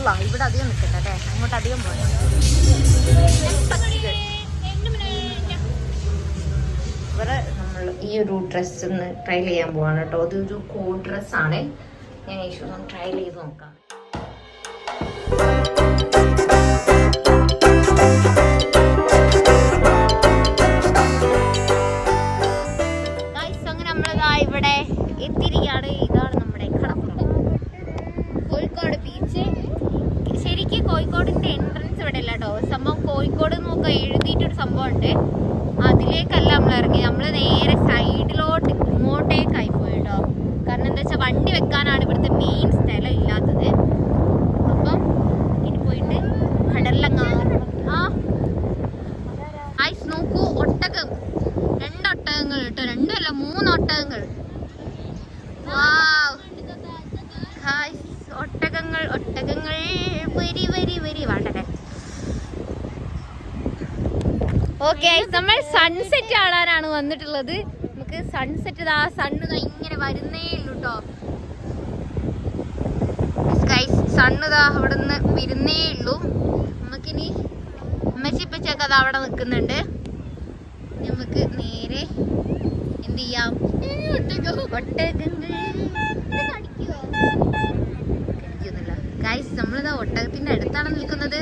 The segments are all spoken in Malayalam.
അല്ല ഇവിടെ അധികം നിൽക്കട്ടെ അല്ലേ? അങ്ങോട്ട് അധികം പോയി ഇവിടെ നമ്മൾ ഈ ഒരു ഡ്രസ്സ് ഒന്ന് ട്രൈ ചെയ്യാൻ പോവാണ് കേട്ടോ. അതൊരു കോഡ് ഡ്രസ്സാണ് ഞാൻ ഈശോ ഷൂസ് ഒന്ന് ട്രൈ ചെയ്ത് നോക്കാം. രണ്ടല്ല മൂന്ന് ഒട്ടകങ്ങൾ ഒട്ടകങ്ങൾ ഒട്ടകങ്ങൾ. വരി വരി വരി. വേണ്ടല്ലേ ഓക്കെ നമ്മൾ സൺസെറ്റ് കാണാനാണ് വന്നിട്ടുള്ളത്. നമുക്ക് സൺസെറ്റ് ആ സണ്ണ് ഇങ്ങനെ വരുന്നേ ഉള്ളൂ സണ്ണ് ഇതാ അവിടെ നിന്ന് വരുന്നേ ഉള്ളൂ. നമുക്കിനി അമ്മച്ചിപ്പച്ചൊക്കെ അത് അവിടെ നിൽക്കുന്നുണ്ട്. നമുക്ക് നേരെ എന്ത് ചെയ്യാം. ഒട്ടകങ്ങൾ. ഗൈസ് നമ്മളിതാ ഒട്ടകത്തിന്റെ അടുത്താണ് നിൽക്കുന്നത്?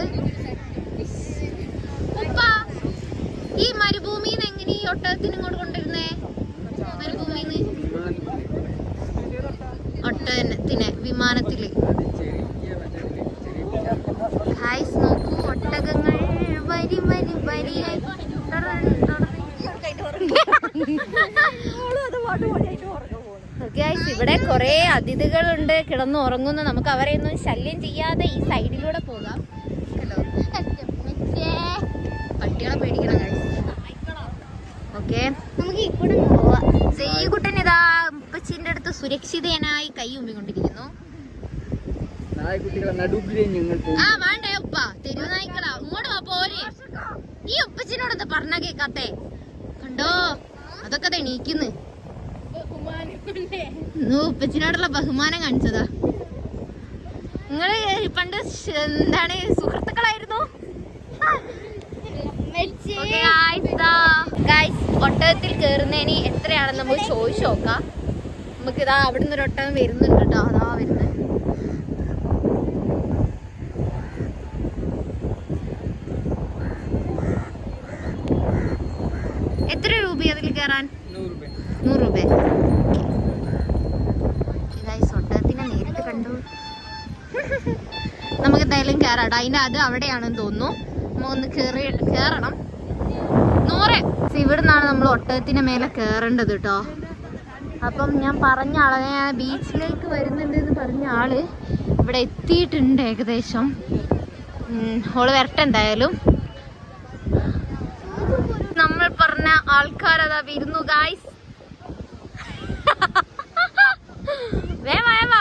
ഈ മരുഭൂമിന്ന് എങ്ങനെ ഈ ഒട്ടകത്തിന് ഇങ്ങോട്ട് കൊണ്ടിരുന്നേ മരുഭൂമിന്ന്. ഒട്ടകത്തിന് വിമാനത്തിൽ. ഗൈസ് നോക്കൂ ഒട്ടകങ്ങൾ. വരി വരി വരിയായി ഇവിടെ കുറെ അതിഥികളുണ്ട്. കിടന്ന് ഉറങ്ങുന്നു. നമുക്ക് അവരെ ഒന്നും ശല്യം ചെയ്യാതെ ഈ സൈഡിലൂടെ പോകാം. കണ്ടോ പട്ടികളെ പേടിക്കണം ഗൈസ് ഓക്കെ. നമുക്ക് ഇവിടെ പോവാം. ചെയ്യക്കുട്ടൻ ഇതാ ഉപ്പച്ചിന്റെ അടുത്ത് സുരക്ഷിതനായി കൈ ഉമ്മിക്കൊണ്ടിരിക്കുന്നു. ആ വേണ്ടേ ഉപ്പ. തെരുവ് നായ്ക്കളാ. ഇങ്ങോട്ട് വാ പോരെ. ഈ ഉപ്പച്ചിനോട് പറഞ്ഞ കേക്കാത്തേ. കണ്ടോ? അതൊക്കെ തെണീക്കുന്നു ഉപ്പച്ചിനോടുള്ള ബഹുമാനം കാണിച്ചതാ. നിങ്ങൾ പണ്ട് എന്താണ് സുഹൃത്തുക്കളായിരുന്നു? ഗായ്സ് ഒട്ടകത്തിൽ കയറുന്നതിന് എത്രയാണെന്ന് നമുക്ക് ചോദിച്ചു നോക്കാം. നമുക്ക് ഇതാ നിന്ന് ഒരു ഒട്ടകം വരുന്നുണ്ട് കേട്ടോ. അതാ വരുന്നത് എത്ര രൂപ അതിൽ കയറാൻ നൂറ് രൂപ. എന്തായാലും കയറാട്ടോ അതിന്റെ അത് അവിടെയാണെന്ന് തോന്നുന്നു. ഒന്ന് കയറി കയറണം നൂറ്. ഇവിടെ നിന്നാണ് നമ്മൾ ഒട്ടകത്തിന്റെ മേലെ കയറേണ്ടത് കേട്ടോ. അപ്പം ഞാൻ പറഞ്ഞ ആളെ ഞാൻ ബീച്ചിലേക്ക് വരുന്നുണ്ട് എന്ന് പറഞ്ഞ ആൾ ഇവിടെ എത്തിയിട്ടുണ്ട് ഏകദേശം. ഓൾ വരട്ടെ എന്തായാലും. നമ്മൾ പറഞ്ഞ ആൾക്കാരതാ വരുന്നു ഗായ്സ് വേവാ വേവാ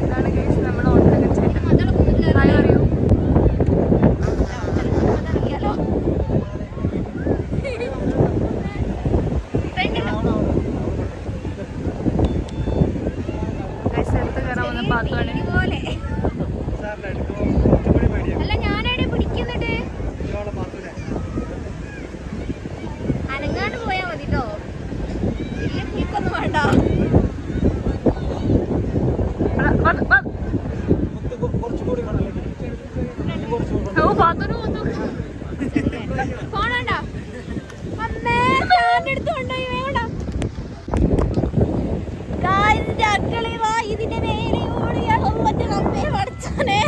ഇതാണ് ഗൈസ് നമ്മുടെ ഒട്ടകച്ചേട്ടൻ ഹായ് പറയൂ ഗൈസ് എടുത്ത് കയറാൻ വന്ന പാത്താണ് അല്ല ഞാനാണ് പിടിക്കുന്നുണ്ട് അനങ്ങാണ്ട് പോയാ മതി കേട്ടോ വലിയ കുലിക്കൊന്നും വേണ്ട ഓ പാത്തോട് പോന്നു പോണണ്ട അമ്മേ ഫാന്റെ അടുത്ത് കൊണ്ടുപോയി വേണ്ട ഇതിന്റെ അക്കളി വാ ഇതിന്റെ മേലെ ഓടിയ മറ്റേ അമ്മേ പഠിച്ചാനെ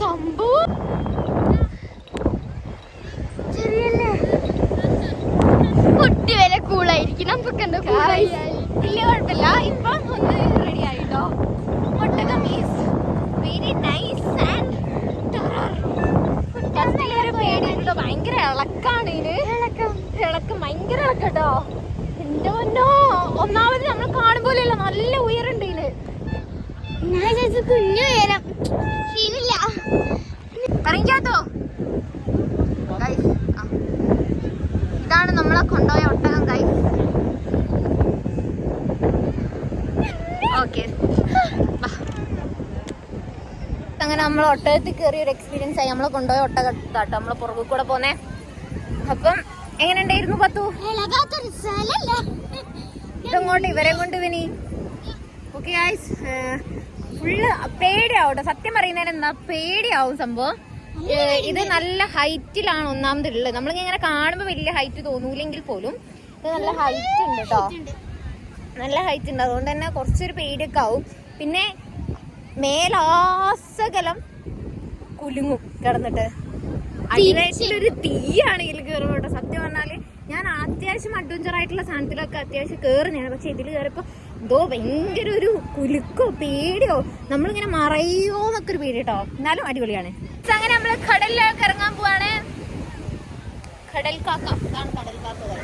സംഭവം ശരിയല്ലേ കുട്ടി വരെ കൂളായിരിക്കും നമുക്ക് എന്താ വലിയ കുഴപ്പമില്ല. ഇപ്പം ഒന്ന് റെഡി ആയിട്ടോ? ഒട്ടകം മീൻസ് വെരി നൈസ് ആൻഡ് ഒരു പേടിയുണ്ടോ? ഭയങ്കര ഇളക്കാണ് ഇതിന് ഇളക്കം. ഭയങ്കര ഇളക്കട്ടോ. എന്റെ പൊന്നോ. ഒന്നാമത് നമ്മൾ കാണുമ്പോലെയല്ല നല്ല ഉയരുണ്ട് ഇതിന് ആ. ഇതാണ് നമ്മളെ കൊണ്ടുപോയ ഒട്ടകം ഗൈസ് ഓക്കെ അങ്ങനെ നമ്മൾ ഒട്ടകത്തിൽ കയറിയ ഒരു എക്സ്പീരിയൻസ് ആയി. നമ്മളെ കൊണ്ടുപോയ ഒട്ടകത്താട്ടോ. നമ്മളെ പുറകിൽ കൂടെ പോന്നെ. അപ്പം എങ്ങനെ ഉണ്ടായിരുന്നു പത്തു ഇതങ്ങോട്ട് ഇവരെ കൊണ്ട് വിനി. ഓക്കെ ഗൈസ് ഫുള്ള് പേടിയാവട്ടെ. സത്യം പറയുന്നതിന് എന്താ പേടിയാവും സംഭവം. ഇത് നല്ല ഹൈറ്റിലാണ് ഒന്നാമത് ഉള്ളത് നമ്മളിങ്ങനെ കാണുമ്പോൾ വലിയ ഹൈറ്റ് തോന്നൂലെങ്കിൽ പോലും ഇത് നല്ല ഹൈറ്റ് ഉണ്ട് കേട്ടോ നല്ല ഹൈറ്റ് ഉണ്ട്. അതുകൊണ്ട് തന്നെ കുറച്ചൊരു പേടിയൊക്കെ ആവും. പിന്നെ മേലാസകലം കുലുങ്ങും കിടന്നിട്ട്. അതിനായിട്ടുള്ളൊരു തീയാണ് ഇതിൽ കയറുമ്പോൾ കേട്ടോ. സത്യം പറഞ്ഞാൽ ഞാൻ അത്യാവശ്യം അഡ്വഞ്ചർ ആയിട്ടുള്ള സാധനത്തിലൊക്കെ അത്യാവശ്യം കയറുന്നതാണ് പക്ഷെ ഇതിൽ കയറിയപ്പോ എന്തോ ഭയങ്കര ഒരു കുലുക്കോ പേടിയോ? നമ്മളിങ്ങനെ മറയോ എന്നൊക്കെ ഒരു പേടി കേട്ടോ. എന്നാലും അടിപൊളിയാണ്. അങ്ങനെ നമ്മൾ കടലിലൊക്കെ ഇറങ്ങാൻ പോവാണ്. കടൽ കാക്ക കടൽ കാക്കകൾ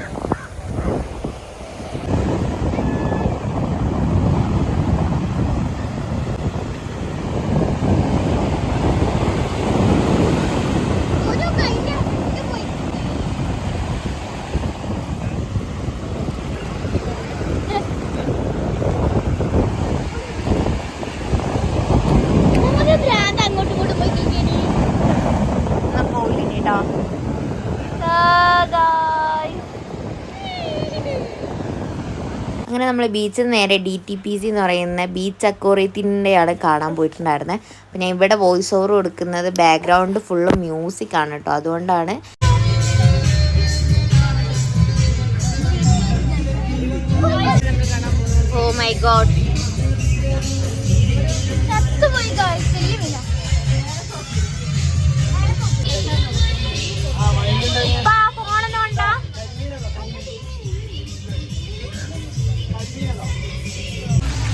ഒരു കഴിഞ്ഞ ഇത് പോയി ഒരു ഭ്രാന്ത് അങ്ങോട്ടും ഇങ്ങോട്ടും പോയി കഴിഞ്ഞാൽ എന്നാ പോയില്ലേ കേട്ടോ അങ്ങനെ നമ്മൾ ബീച്ചിൽ നേരെ ഡി ടി പി സി എന്ന് പറയുന്ന ബീച്ച് അക്വറിയത്തിന്റെയാണ് കാണാൻ പോയിട്ടുണ്ടായിരുന്നത് അപ്പം ഞാൻ ഇവിടെ വോയിസ് ഓവർ കൊടുക്കുന്നത് ബാക്ക്ഗ്രൗണ്ട് ഫുള്ള് മ്യൂസിക് ആണ് കേട്ടോ അതുകൊണ്ടാണ്. ഓ മൈ ഗോഡ്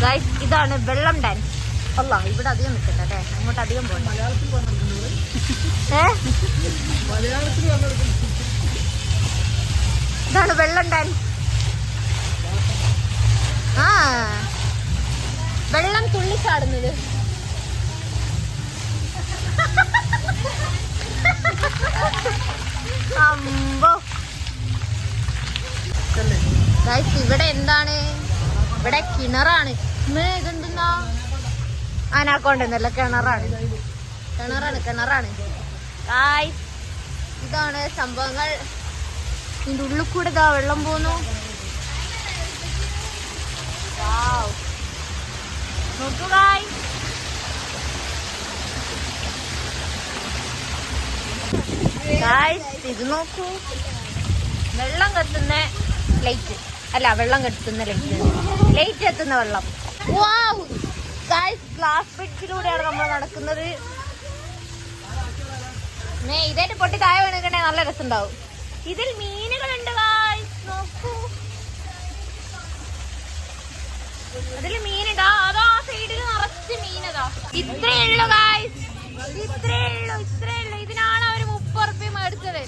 ഗൈസ് ഇതാണ് വെള്ളം ഡാൻസ് അല്ല ഇവിടെ അധികം നിൽക്കട്ടെ അങ്ങോട്ട് അധികം പോകണ്ട ഇതാണ് വെള്ളം ഡാൻസ് ആ. വെള്ളം തുള്ളിച്ചാടുന്നത്. ഗൈസ് ഇവിടെ എന്താണ്? ഇവിടെ കിണറാണ്. ഇതെന്തെന്നാ? അനാക്കൊണ്ടെന്നല്ല കിണറാണ്. കിണറാണ് കിണറാണ്. ഇതാണ് സംഭവങ്ങൾ. ഇതിന്റെ ഉള്ളിൽ കൂടെ ഇതാ വെള്ളം പോന്നു. നോക്കൂ ഗൈസ് ഇത് നോക്കൂ. വെള്ളം കത്തുന്ന ലൈറ്റ്. അല്ല വെള്ളം കത്തുന്ന ലൈറ്റ്. ലൈറ്റ് എത്തുന്ന വെള്ളം. ഗ്ലാസ് ബ്രിഡ്ജിലൂടെയാണ് നമ്മൾ നടക്കുന്നത്. ഇതായിട്ട് പൊട്ടി താഴെ വീണിട്ടുണ്ടെങ്കിൽ നല്ല രസമുണ്ടാവും. ഇതിൽ മീനുകളുണ്ട് നോക്കൂ. അതിൽ മീനിടാ ആ സൈഡിൽ നിറച്ച് മീനതാ. ഇത്രേ ഉള്ളു ഗായ്സ് ഇത്രേ ഉള്ളു ഇത്രേ ഉള്ളു. ഇതിനാണ് അവർ മുപ്പത് റുപ്യ മേടിച്ചത്.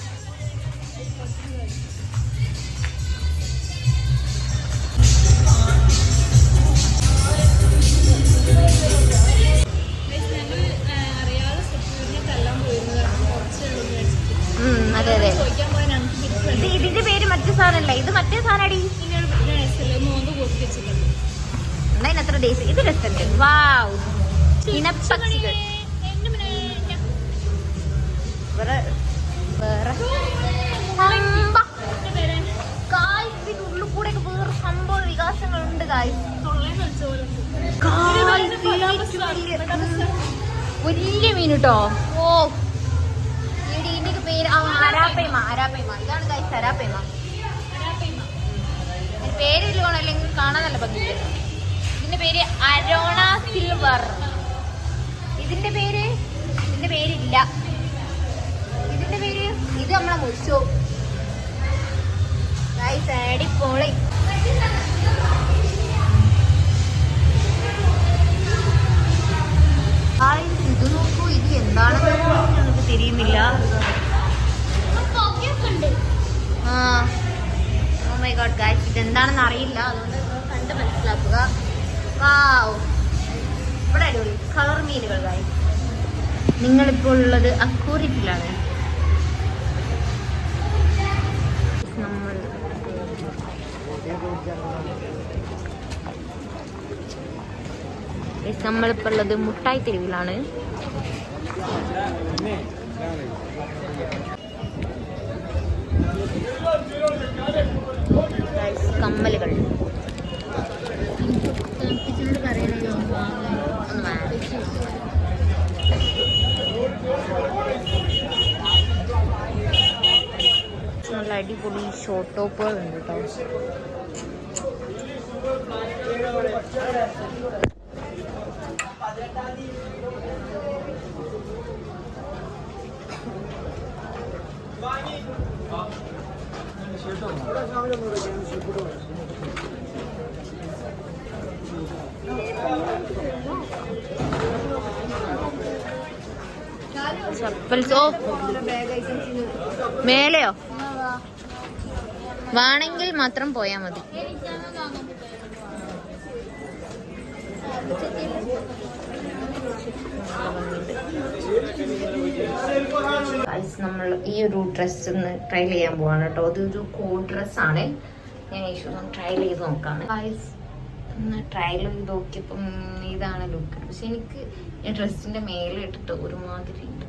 സാധനല്ല? ഇത് മറ്റേ സാധനടി. എന്താ ഇതിനത്ര ഇത് രസമുണ്ട് വാവ്. ഇനപ്പക്ഷികൾ വേറെ വേറെ ഉള്ളിൽ കൂടെ വേറെ സംഭവ വികാസങ്ങളുണ്ട് വലിയ- മീൻ കേട്ടോ ഓ. ഈ ഡീന്റെ പേര് ആരാപ്പേമ അരാപ്പയ്മ ഇതാണ് ഗൈസ് അരാപ്പയ്മ ഇതിന്റെ പേര് ഇല്ലണോ അല്ലെങ്കിൽ കാണാൻ നല്ല ഭംഗിയുണ്ട് ഇതിന്റെ പേര് അരോണ സിൽവർ. ഇതിന്റെ പേര്? ഇതിന്റെ പേരില്ല. ഇതിന്റെ പേര്? ഇത് നമ്മളെ മുറിച്ചു അടിപൊളി. ഇത് നോക്കൂ ഇത് എന്താണെന്ന് നമുക്ക് തിരിയുന്നില്ല. ആ മൈ ഗോഡ് ഗായ്സ് ഇത് എന്താണെന്ന് അറിയില്ല. അതുകൊണ്ട് കണ്ട് മനസ്സിലാക്കുക. വാവ് ഇവിടെ അടിപൊളി കളർ മീനുകൾ ഗായി നിങ്ങളിപ്പോൾ ഉള്ളത് അക്കൂറിറ്റിലാണ് നമ്മൾ നമ്മളിപ്പോൾ ഉള്ളത് മുട്ടായി തെരുവിലാണ്. അടിപൊളി ഷോർട്ട് ടോപ്പുകൾ ഉണ്ട് കേട്ടോ ചപ്പൽസോ മേലെയോ? വേണമെങ്കിൽ മാത്രം പോയാ മതി. നമ്മൾ ഈ ഒരു ഡ്രസ്സ് ഒന്ന് ട്രൈ ചെയ്യാൻ പോവാണ് കേട്ടോ. അതൊരു കോഡ് ഡ്രസ് ആണ്. ഞാൻ ഈശോ ഒന്ന് ട്രൈ ചെയ്ത് നോക്കാണ്. ഒന്ന് ട്രൈ ചെയ്ത് നോക്കിയപ്പം ഇതാണ് ലുക്ക് പക്ഷെ എനിക്ക് ഈ ഡ്രസ്സിന്റെ മേലെ ഇട്ടിട്ട് ഒരുമാതിരി ഉണ്ട്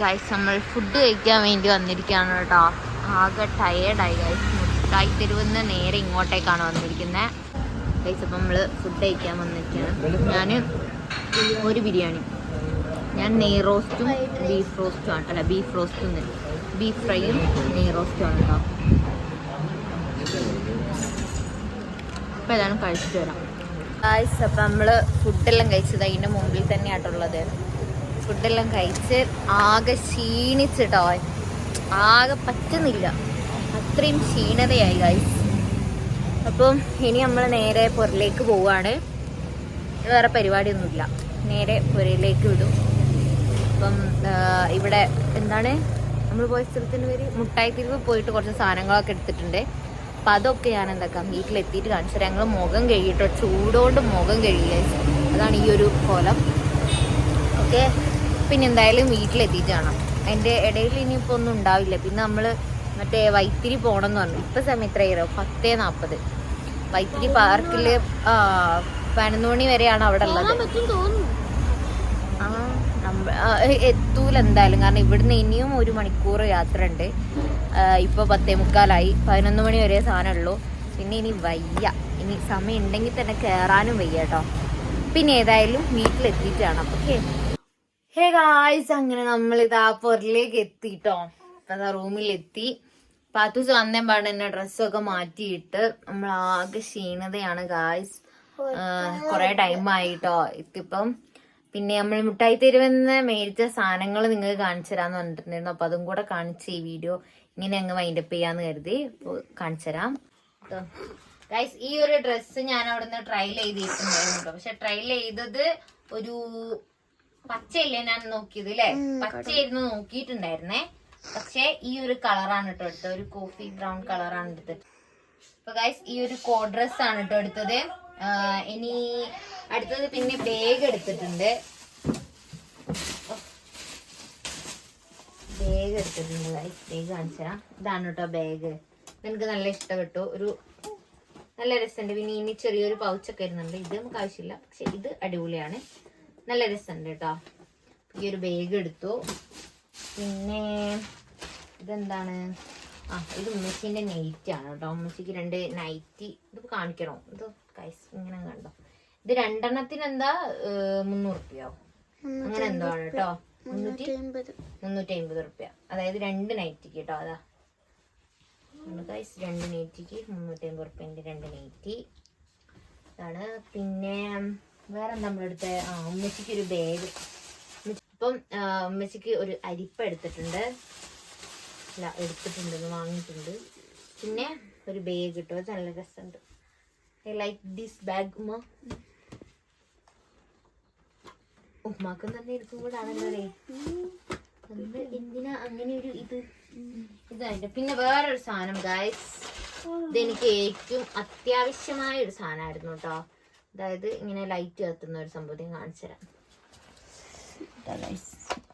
ഗൈസ് നമ്മൾ ഫുഡ് കഴിക്കാൻ വേണ്ടി വന്നിരിക്കുകയാണ് കേട്ടോ. ആകെ ടയേർഡായി ഗൈസ് മുട്ടായി തെരുവെന്ന് നേരെ ഇങ്ങോട്ടേക്കാണ് വന്നിരിക്കുന്നത് ഗൈസ് അപ്പം നമ്മൾ ഫുഡ് കഴിക്കാൻ വന്നിരിക്കുകയാണ്. ഞാൻ ഒരു ബിരിയാണി. ഞാൻ നെയ് റോസ്റ്റും ബീഫ് റോസ്റ്റും ആണ്. അല്ല ബീഫ് റോസ്റ്റും ബീഫ് ഫ്രൈയും നെയ് റോസ്റ്റും ആണ് കേട്ടോ. അപ്പോൾ ഏതാണ് കഴിച്ചിട്ട് വരാം. ഗൈസ് അപ്പം നമ്മൾ ഫുഡെല്ലാം കഴിച്ചത് അതിന്റെ മുമ്പിൽ തന്നെയായിട്ടുള്ളത് ഫുഡെല്ലാം കഴിച്ച് ആകെ ക്ഷീണിച്ചിട്ടോ? ആകെ പറ്റുന്നില്ല. അത്രയും ക്ഷീണതയായി ഗൈസ് അപ്പം ഇനി നമ്മൾ നേരെ പുറയിലേക്ക് പോവുകയാണ് വേറെ പരിപാടിയൊന്നുമില്ല. നേരെ പുരയിലേക്ക് വിടും. അപ്പം ഇവിടെ എന്താണ്? നമ്മൾ പോയ സ്ഥലത്തിന് പേര് മുട്ടായി തിരിവ് പോയിട്ട് കുറച്ച് സാധനങ്ങളൊക്കെ എടുത്തിട്ടുണ്ട്. അപ്പം അതൊക്കെ ഞാൻ എന്താക്കാം വീട്ടിലെത്തിയിട്ട് കാണിച്ചു തരാം. ഞങ്ങൾ മുഖം കഴുകിയിട്ടോ ചൂടോണ്ട് മുഖം കഴുകിയ അതാണ് ഈ ഒരു കോലം. ഓക്കെ? പിന്നെ എന്തായാലും വീട്ടിലെത്തിയിട്ട് കാണാം അതിന്റെ ഇടയിൽ ഇനിയിപ്പോൾ ഒന്നും ഉണ്ടാവില്ല. പിന്നെ നമ്മൾ മറ്റേ വൈത്തിരി പോകണമെന്ന് പറഞ്ഞു. ഇപ്പം സമയം എത്രയായിരോ പത്തേ നാൽപ്പത് വൈത്തിരി പാർക്കിൽ പതിനൊന്ന് മണി വരെയാണ് അവിടെ ഉള്ളത്. ആ എത്തൂല എന്തായാലും. കാരണം ഇവിടുന്ന് ഇനിയും ഒരു മണിക്കൂർ യാത്ര ഉണ്ട് ഇപ്പോൾ പത്തേ മുക്കാലായി. പതിനൊന്ന് മണി വരെ സാധനം ഉള്ളൂ പിന്നെ ഇനി വയ്യ. ഇനി സമയം ഉണ്ടെങ്കിൽ തന്നെ കേറാനും വയ്യ കേട്ടോ. പിന്നെ ഏതായാലും വീട്ടിലെത്തിയിട്ടാണ്. ഓക്കെ. ഹേ ഗായ്സ് അങ്ങനെ നമ്മൾ ഇതാ പൊറിലേക്ക് എത്തിട്ടോ. അപ്പൊ അതാ റൂമിലെത്തി. പാത്തൂസ് വന്നേ പാടെ തന്നെ ഡ്രസ്സൊക്കെ മാറ്റിയിട്ട് നമ്മൾ ആകെ ക്ഷീണതയാണ് ഗായ്സ് കൊറേ ടൈം ആയിട്ടോ എത്തിപ്പം പിന്നെ നമ്മൾ മിഠായി തെരുവെന്ന് മേടിച്ച സാധനങ്ങൾ നിങ്ങൾക്ക് കാണിച്ചു തരാന്ന് പറഞ്ഞിട്ടുണ്ടായിരുന്നു. അപ്പൊ അതും കൂടെ കാണിച്ച് ഈ വീഡിയോ ഇങ്ങനെ അങ്ങ് വൈൻഡപ്പ് ചെയ്യാന്ന് കരുതി കാണിച്ചു തരാം ഗൈസ് ഈ ഒരു ഡ്രസ്സ് ഞാൻ അവിടുന്ന് ട്രയൽ ചെയ്തിട്ടുണ്ടായിരുന്നു പക്ഷെ ട്രയൽ ചെയ്തത് ഒരു പച്ചയല്ലേ ഞാൻ നോക്കിയത് അല്ലെ പച്ചയായിരുന്നു നോക്കിയിട്ടുണ്ടായിരുന്നേ. പക്ഷെ ഈ ഒരു കളറാണ് കേട്ടോ എടുത്തത്. ഒരു കോഫി ബ്രൗൺ കളറാണ് എടുത്തത്. അപ്പൊ ഗൈസ് ഈ ഒരു കോ ഡ്രസ് ആണ് കേട്ടോ എടുത്തത്. ഇനി അടുത്തത് പിന്നെ ബാഗ് എടുത്തിട്ടുണ്ട്. ബാഗ് എടുത്തിട്ടുണ്ട് ഗൈസ് ബാഗ് കാണിച്ചാ ഇതാണ് കേട്ടോ ബാഗ് എനിക്ക് നല്ല ഇഷ്ടപ്പെട്ടു. ഒരു നല്ല രസമുണ്ട്. പിന്നെ ഇനി ചെറിയൊരു പൗച്ചൊക്കെ വരുന്നുണ്ട് ഇത് നമുക്ക് ആവശ്യമില്ല. പക്ഷെ ഇത് അടിപൊളിയാണ്. നല്ല രസമുണ്ട് കേട്ടോ ഈ ഒരു ബാഗ് എടുത്തു. പിന്നെ ഇതെന്താണ്? ആ ഇത് ഉമ്മച്ചിന്റെ നൈറ്റ് ആണ് കേട്ടോ ഉമ്മച്ചിക്ക് രണ്ട് നൈറ്റി ഇത് കാണിക്കണോ. ഇത് കൈസ് ഇങ്ങനെ കണ്ടോ. ഇത് രണ്ടെണ്ണത്തിന് എന്താ മുന്നൂറ് റുപ്യോ അങ്ങനെ എന്തോ ആണ് കേട്ടോ മുന്നൂറ്റി മുന്നൂറ്റി അമ്പത് റുപ്യ. അതായത് രണ്ട് നൈറ്റിക്ക് കേട്ടോ അതാ. ഗൈസ് രണ്ട് നൈറ്റിക്ക് മുന്നൂറ്റി അമ്പത് റുപ്യന്റെ രണ്ട് നൈറ്റി ഇതാണ്. പിന്നെ വേറെ നമ്മളെടുത്ത ആ ഉമ്മച്ചിക്ക് ഒരു ബാഗ് ഇപ്പം ഉമ്മച്ചിക്ക് ഒരു അരിപ്പ എടുത്തിട്ടുണ്ട് അല്ല എടുത്തിട്ടുണ്ട് വാങ്ങിയിട്ടുണ്ട്. പിന്നെ ഒരു ബാഗ് കിട്ടും നല്ല രസമുണ്ട് ഐ ലൈക്ക് ദിസ് ബാഗ് ഉമ്മ. ഉമ്മാക്കും തന്നെ എടുക്കുമ്പോഴാണല്ലോ കൂടെ ആണല്ലോ എന്തിനാ അങ്ങനെ ഒരു ഇത്? ഇതായിട്ട് പിന്നെ വേറൊരു സാധനം ഗായ്സ് ഇതെനിക്ക് ഏറ്റവും അത്യാവശ്യമായ ഒരു സാധനമായിരുന്നു കേട്ടോ. അതായത് ഇങ്ങനെ ലൈറ്റ് കത്തുന്ന ഒരു സംഭവം ഞാൻ കാണിച്ചു തരാം. ഇതിവിടെ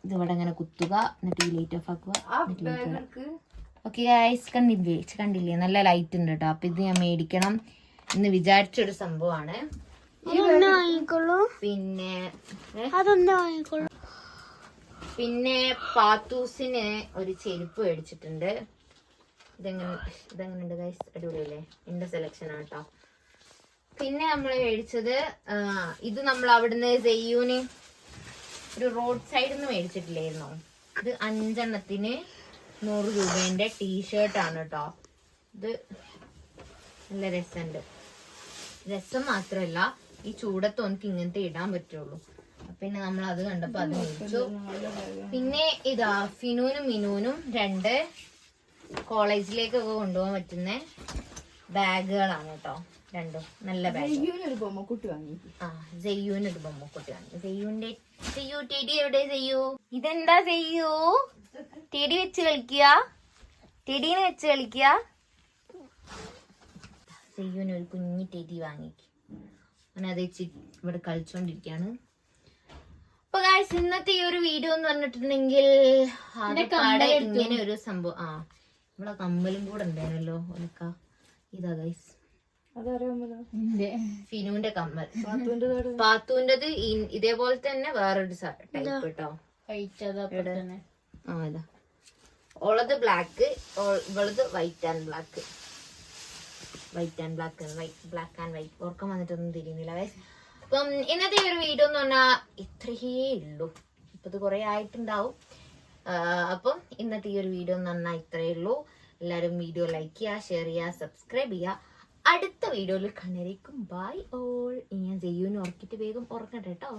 ഇത് ഇവിടെ ഇങ്ങനെ കുത്തുക എന്നിട്ട് ഈ ലൈറ്റ് ഓഫ് ആക്കുക ഓക്കെ ഗൈസ് കണ്ടില്ലേ? കണ്ടില്ലേ? നല്ല ലൈറ്റ് ഉണ്ട് കേട്ടോ അപ്പൊ ഇത് ഞാൻ മേടിക്കണം എന്ന് വിചാരിച്ചൊരു സംഭവമാണ്. പിന്നെ പിന്നെ പാത്തൂസിന് ഒരു ചെരുപ്പ് മേടിച്ചിട്ടുണ്ട്. ഇതെങ്ങനെ ഇതെങ്ങനെയുണ്ട് ഗൈസ് അടിപൊളിയല്ലേ? എന്റെ സെലക്ഷൻ ആണ് കേട്ടോ പിന്നെ നമ്മൾ മേടിച്ചത് ഇത് നമ്മൾ അവിടുന്ന് സെയ്യൂന് ഒരു റോഡ് സൈഡിൽ നിന്ന് മേടിച്ചിട്ടില്ലായിരുന്നോ? ഇത് അഞ്ചെണ്ണത്തിന് നൂറ് രൂപേന്റെ ആണ് കേട്ടോ ഇത് നല്ല രസമുണ്ട് രസം മാത്രമല്ല ഈ ചൂടത്ത് എനിക്ക് ഇങ്ങനത്തെ ഇടാൻ പറ്റുള്ളൂ. പിന്നെ നമ്മൾ അത് കണ്ടപ്പോ അത് മേടിച്ചു. പിന്നെ ഇതാ ഫിനൂനും മിനൂനും രണ്ട് കോളേജിലേക്കൊക്കെ കൊണ്ടുപോകാൻ പറ്റുന്ന ബാഗുകളാണ് കേട്ടോ രണ്ടും നല്ല ബാഗ് ആ. ഒരു ബൊമ്മക്കുട്ടി വാങ്ങി. ജയ്യൂ ടെടി എവിടെ? ഇതെന്താ സെയ്യു? ടെടി വെച്ച് കളിക്കുക? ടെടീനെ വെച്ച് കളിക്കുക? ജയ്യൂന് ഒരു കുഞ്ഞി ടെടി വാങ്ങിക്ക്. അത് വെച്ച് ഇവിടെ കളിച്ചോണ്ടിരിക്കാണ്. അപ്പൊ ഗായ്സ് ഇന്നത്തെ ഈ ഒരു വീഡിയോ എന്ന് പറഞ്ഞിട്ടുണ്ടെങ്കിൽ ഇങ്ങനെ ഒരു സംഭവം ആ നമ്മളെ കമ്മലും കൂടെ ഉണ്ടായിരുന്നല്ലോ ഒലക്ക ഇതാ ഗൈസ് ഫിനുവിന്റെ കമ്മൽ. പാത്തുവിന്റേത് ഇതേപോലെ തന്നെ വേറൊരു ടൈപ്പ് കേട്ടോ ഇതാ. ഓളത് black ഇവളത് white and black white and black white black and white ഓർക്കാൻ വന്നിട്ടൊന്നും തിരിയുന്നില്ല. അപ്പം ഇന്നത്തെ ഈ ഒരു വീഡിയോ എന്ന് പറഞ്ഞാൽ ഇത്രയേ ഉള്ളൂ. ഇപ്പൊ ഇത് കുറെ ആയിട്ടുണ്ടാവും. അപ്പം ഇന്നത്തെ ഈ ഒരു വീഡിയോ എന്ന് പറഞ്ഞാൽ ഇത്രയേ ഉള്ളൂ. എല്ലാവരും വീഡിയോ ലൈക്ക് ചെയ്യുക ഷെയർ ചെയ്യുക സബ്സ്ക്രൈബ് ചെയ്യുക. അടുത്ത വീഡിയോയിൽ കണ്ടിരിക്കും ബൈ ഓൾ ഞാൻ ചെയ്യുന്നു ഉറക്കിട്ട് വേഗം ഉറക്കട്ടെ കേട്ടോ.